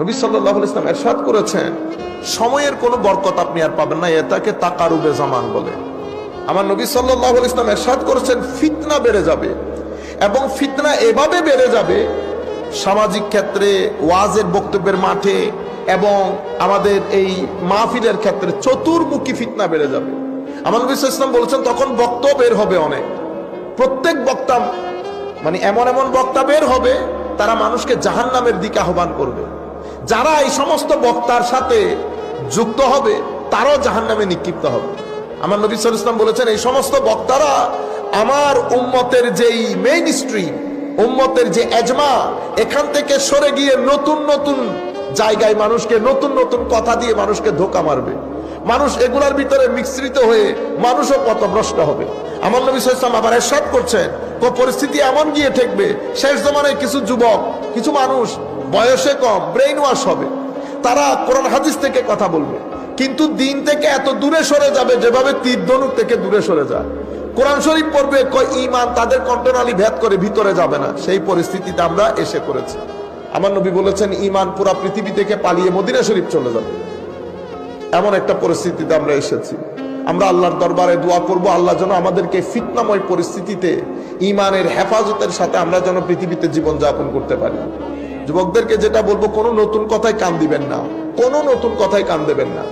নবী সাল্লাহ ইসলাম এরশাদ করেছেন, সময়ের কোনো বরকত আপনি আর পাবেন না, এটাকে তাকারুবে জামান বলে। আমার নবী সাল্লাহ ইসলাম এরশাদ করেছেন, ফিতনা বেড়ে যাবে। এবং ফিতনা এভাবে বেড়ে যাবে, সামাজিক ক্ষেত্রে, ওয়াজের বক্তব্যের মাঠে, এবং আমাদের এই মাহফিলের ক্ষেত্রে চতুর্মুখী ফিতনা বেড়ে যাবে। আমার নবী ইসলাম বলেছেন, তখন বক্ত বের হবে অনেক। প্রত্যেক বক্তা মানে এমন এমন বক্তা বের হবে, তারা মানুষকে জাহান্নামের দিকে আহ্বান করবে। যারা এই সমস্ত বক্তার সাথে যুক্ত হবে, তারাও জাহান্নামে নিক্ষিপ্ত হবে। আমার নবী সাল ইসলাম বলেছেন, এই সমস্ত বক্তারা আমার উম্মতের যেই মেইন স্ট্রিম উম্মতের যে এজমা, এখান থেকে সরে গিয়ে নতুন নতুন জায়গায় মানুষকে, নতুন নতুন কথা দিয়ে মানুষকে ধোকা মারবে। মানুষ এগুলার ভিতরে মিশ্রিত হয়ে মানুষও পথভ্রষ্ট হবে। আমার নবী সাল্লাম আবার এরশাদ করছেন পরিস্থিতি এমন গিয়ে ঠেকবে, শেষ জমানায় কিছু যুবক, কিছু মানুষ বয়সে কম ব্রেইন ওয়াশ হবে। তারা কোরআন হাদিস থেকে কথা বলবে। কিন্তু দিন থেকে এত দূরে সরে যাবে যেভাবে তীর ধনুক থেকে দূরে সরে যায়। কোরআন শরীফ পড়বে ইমান তাদের কণ্ঠনালী ভেদ করে ভিতরে যাবে না। সেই পরিস্থিতিতে আমরা এসে করেছি আমার নবী বলেছেন ইমান পুরা পৃথিবী থেকে পালিয়ে মদিনা শরীফ চলে যাবে। এমন একটা পরিস্থিতিতে আমরা এসেছি। আমরা আল্লাহর দরবারে দোয়া করব, আল্লাহ যেন আমাদেরকে ফিতনাময় পরিস্থিতিতে ইমানের হেফাজতের সাথে আমরা যেন পৃথিবীতে জীবন যাপন করতে পারি। যুবকদেরকে যেটা বলব, কোনো নতুন কথায় কান দিবেন না। কোনো নতুন কথায় কান দেবেন না।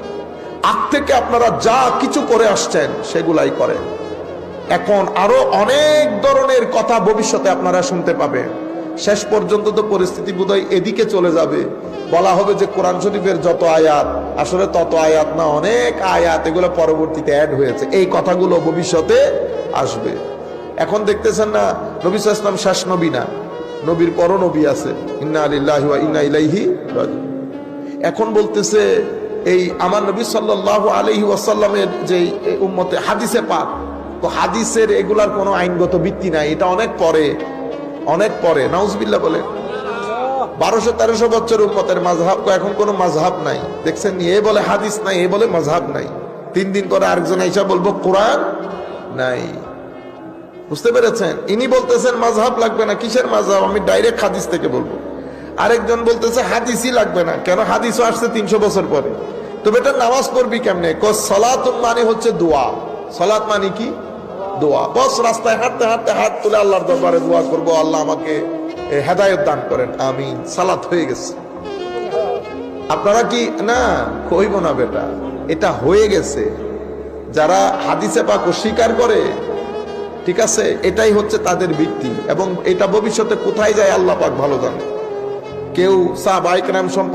আগ থেকে আপনারা যা কিছু করে আসছেন, সেগুলাই করেন। এখন আরও অনেক ধরনের কথা ভবিষ্যতে আপনারা শুনতে পাবেন শেষ পর্যন্ত তো পরিস্থিতি বোধহয় এদিকে চলে যাবে। বলা হবে যে কোরআন শরীফের যত আয়াত, আসলে তত আয়াত না, অনেক আয়াত, এগুলো পরবর্তীতে অ্যাড হয়েছে। এই কথাগুলো ভবিষ্যতে আসবে। এখন দেখতেছেন না, নবী ইসলাম শেষ নবী না। নবীর পরও নবী আছে। ইন্না আলিল্লাহি ইন্না ইলাইহি এখন বলতেছে, এই আমার নবী সাল্লাহ আলহি ওয়াসাল্লামের যে উম্মতে হাদিসে পাক, তো হাদিসের এগুলার কোনো আইনগত ভিত্তি নাই। এটা অনেক পরে অনেক পরে। নাউজবিল্লা বলে বারোশো, তেরোশো বছর উম্মতের মাঝহাব এখন কোনো মাঝহাব নাই। দেখছেন এ বলে হাদিস নাই, এ বলে মাঝহাব নাই। তিন দিন পরে আরেকজন এসে বলব, কোরআন নাই। বুঝতে পেরেছেন? ইনি বলতেছেন মাঝহাব লাগবে না। কিসের মাঝহাব আমি ডাইরেক্ট হাদিস থেকে বলব। আরেকজন বলতেছে, হাদিসই লাগবে না। কেন? হাদিসও আসছে তিনশো বছর পরে। তো বেটা, নামাজ পড়বি কেমনে? সলাত মানে হচ্ছে দোয়া। সলাত মানে কি? দোয়া। বস, রাস্তায় হাঁটতে হাঁটতে হাত তুলে আল্লাহর দরবারে দোয়া করব। আল্লাহ আমাকে হেদায়ত দান করেন। আমি সালাত হয়ে গেছে। আপনারা কি, না, কইব না বেটা। এটা হয়ে গেছে। যারা হাদিসে পাক অস্বীকার করে ঠিক আছে? এটাই হচ্ছে তাদের ভিত্তি এবং এটা ভবিষ্যতে কোথায় যায় আল্লাহ পাক ভালো জানে। কেউ সাহাবাইকরাম সম্পর্কে